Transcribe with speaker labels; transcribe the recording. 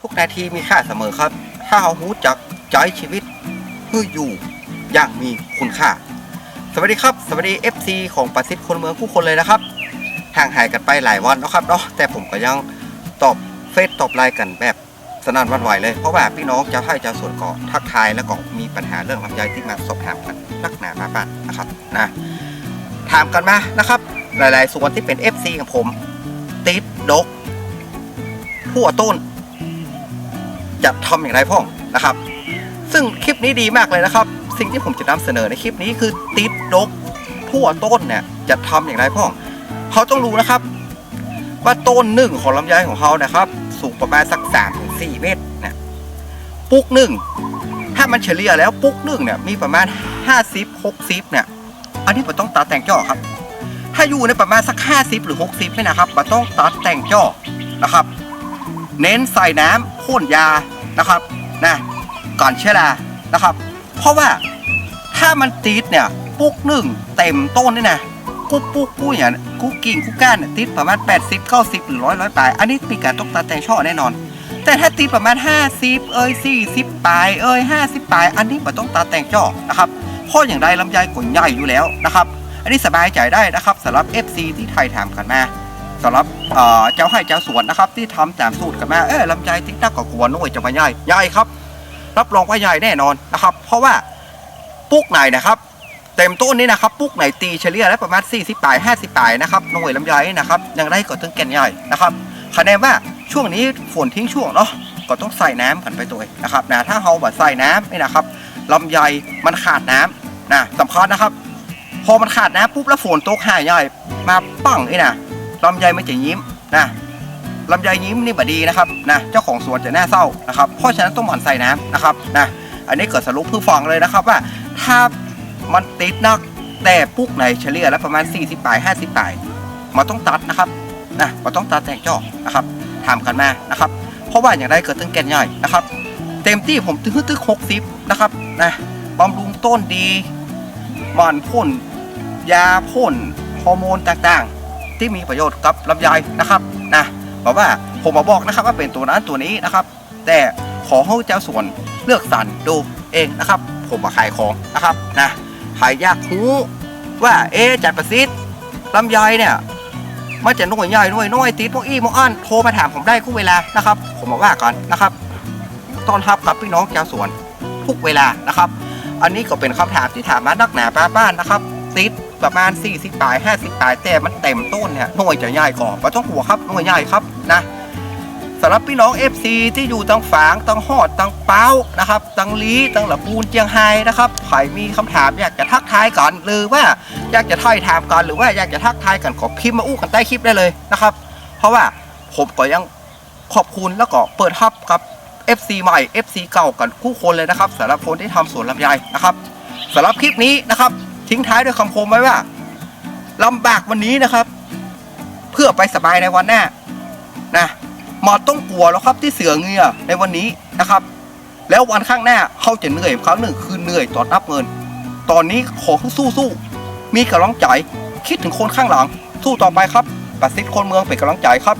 Speaker 1: ทุกนาทีมีค่าเสมอครับ ถ้าเรารู้จักใจชีวิตเพื่ออยู่อย่างมีคุณค่า สวัสดีครับ สวัสดี FC ของประสิทธิ์คนเมืองผู้คนเลยนะครับห่างหายกันไปหลายวันแล้วครับเนาะแต่ผมก็ยังตอบเฟซตอบไลน์กันแบบสนั่นวันไหวเลย เพราะว่าพี่น้องจะให้จะส่วนก่อทักทายแล้วก็มีปัญหาเรื่องลำไยที่มาสอบถามกันนักหนามาบ้านนะครับนะถามกันมานะครับ หลายๆส่วนที่เป็น FC ของผม ติดดกหัวต้น จะทำอย่างไรพ่องนะครับ ซึ่งคลิปนี้ดีมากเลยนะครับ สิ่งที่ผมจะนำเสนอในคลิปนี้คือติดดกทั่วต้นเนี่ยจะทำอย่างไรพ่องเขาต้องรู้นะครับ ว่าต้นหนึ่งของลำไยของเขานะครับ สูงประมาณสักสามถึงสี่เมตรเนะปุกหนึ่งถ้ามันเฉลี่ยแล้วปุกหนึ่งเนี่ยมีประมาณห้าสิบหกสิบเนี่ย อันนี้ผมต้องตัดแต่งจ่อครับถ้าอยู่ในประมาณสักห้าสิบหรือหกสิบเนี่ยนะครับมันต้องตัดแต่งจ่อนะครับ เน้นใส่น้ำพ่นยานะครับนะก่อนเชื้อรานะครับ เพราะว่าถ้ามันติดเนี่ยปุ๊กหนึ่งเต็มต้นนี่นะกูปุกกูอย่างกูกิ่งกูก้านเนี่ยติดประมาณ 80 90หรือร้อยร้อยปลายอันนี้มีการต้องตัดแตงช่อแน่นอน แต่ถ้าติดประมาณ 50 เอ้ย40ปลายเอ้ย50ปลาย อันนี้มันต้องตัดแตงจ่อนะครับเพราะอย่างไรลำไยกลใหญ่อยู่แล้วนะครับ อันนี้สบายใจได้นะครับสำหรับ FC ที่ไทยถามกันมา สำหรับเจ้าให้เจ้าสวนนะครับ ที่ทำตามสูตรกันมาเออลำไยติ๊กตักก็กลัวน้อยจะมาใหญ่ใหญ่ครับ รับรองว่าใหญ่แน่นอนนะครับ เพราะว่าปุ๊กไหนนะครับเต็มต้นนี้นะครับปุ๊กไหนตีเฉลี่ยแล้วประมาณ 40ปลาย50ปลายนะครับน่วยลำไยนะครับยังได้ก็ถึงแก่นใหญ่นะครับคะแนนว่าช่วงนี้ฝนทิ้งช่วงเนาะก็ต้องใส่น้ำกันไปตัวนะครับนะถ้าเราแบบใส่น้ำนี่นะครับลำไยมันขาดน้ำนะสำคัญนะครับ พอมันขาดน้ำปุ๊บแล้วฝนตกหายใหญ่มาปั้งนี่นะ ลำไยไมันจะยิ้มนะลำไยยิ้มนี่บดีนะครับนะเจ้าของสวนจะน่าเศร้านะครับเพราะฉะนั้นต้องหมั่นใส่น้ำนะครับนะอันนี้เกิดสรุปเพื่อฟังเลยนะครับว่าถ้ามันติดนักแต่ปุ๊กในเฉลี่ยแล้วประมาณ 40ปลาย50ปลายมันต้องตัดนะครับนะมันต้องตัดแต่งจ่อนะครับทำกันมานะครับ เพราะว่าอย่างไรเกิดตึงแกนใหญ่นะครับ เต็มที่ผมตึ้งตึ้งหกสิบนะครับนะบำรุงต้นดีหมันพ่นยาพ่นฮอร์โมนต่างๆ ที่มีประโยชน์กับลำไยนะครับนะบอกว่าผมมาบอกนะครับว่าเป็นตัวนั้นตัวนี้นะครับ แต่ขอให้เจ้าสวนเลือกสรรดูเองนะครับ ผมมาขายของนะครับนะใครอยากรู้ว่าเอ๊จัดประสิทธิ์ลำไยเนี่ยมันจะน่วยใหญ่น่วยน้อยติดพวกอี้พวกอันโทรมาถามผมได้ทุกเวลานะครับ ผมมาว่าก่อนนะครับต้อนรับกับพี่น้องชาสวนทุกเวลานะครับ อันนี้ก็เป็นคำถามที่ถามมานักหนาป้าบ้านนะครับ ติด ประมาณ 40ปลาย 50ปลายแต่มันเต็มต้นเนี่ยหน่วยจะใหญ่ก่อนไม่ต้องหัวครับหน่วยใหญ่ครับนะสำหรับพี่น้อง FC ที่อยู่ตังฝางตังหอดตังเป้านะครับตังลีตังหละปูนเจียงไฮ้นะครับใครมีคำถามอยากจะทักทายก่อนหรือว่าอยากจะถ้อยถามก่อนหรือว่าอยากจะทักทายกันขอพิมพ์มาอู้กันใต้คลิปได้เลยนะครับ เพราะว่าผมก็ยังขอบคุณแล้วก็เปิดฮับกับ FC ใหม่ FC เก่ากันคู่คนเลยนะครับสำหรับคนที่ทำสวนลำไยนะครับสำหรับคลิปนี้นะครับ ทิ้งท้ายด้วยคำคมไว้ว่าลำบากวันนี้นะครับ เพื่อไปสบายในวันหน้านะหมอต้องกลัวแล้วครับที่เสือเงือในวันนี้นะครับ แล้ววันข้างหน้าเขาจะเหนื่อยครั้งหนึ่งคือเหนื่อยต่อนนับเงิน ตอนนี้ขอสู้สู้ๆมีกำลังใจ คิดถึงคนข้างหลัง สู้ต่อไปครับประสิทธิ์คนเมืองเป็นกำลังใจครับ